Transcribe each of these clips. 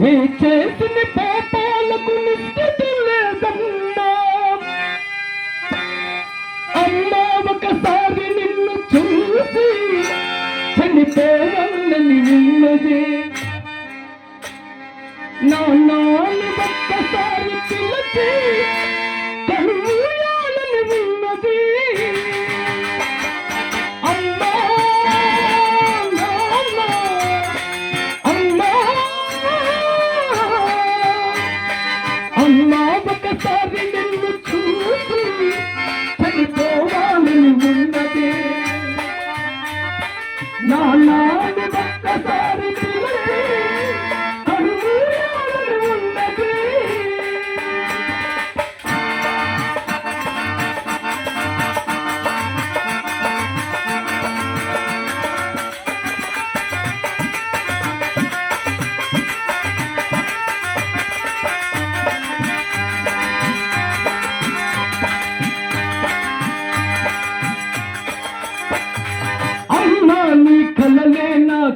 నీ చేసిన పాపాలకు నిష్ఠతి లేదన్నా. చనిపోవాలని ఉన్నది నా నాన్న ఒక్కసారి పిలిచి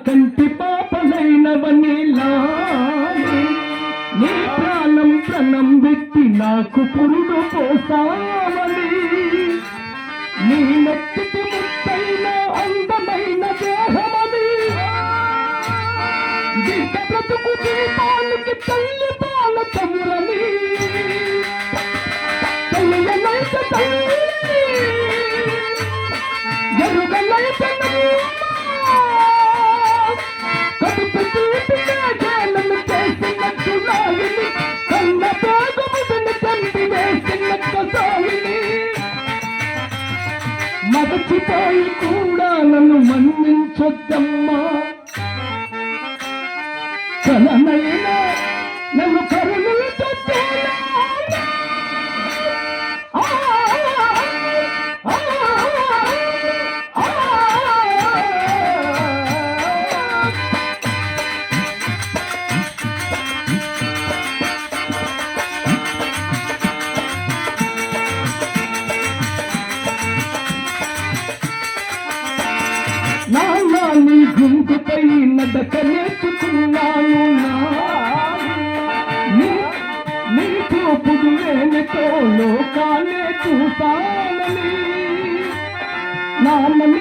కంటి పాపలైనవని నీ ప్రాణం ప్రణం పెట్టి నాకు పురుడు పోసావని. నీ నెత్తికి ముత్తైన అందమైన దేహమని. దిట్ట బ్రతుకు దీపానికి తల్లి పాల తమ్ములని తెలియనైత తల్లి. ఎరుగలైతను మరచిపోయి కూడా నన్ను మన్నించొద్దమ్మా. కలనైనా నన్ను కరుణ నీ నడక నేర్చుకున్నాను నా. నీ చూపుడు లేనితో లోకాలే చూస్తానని. నాన్నని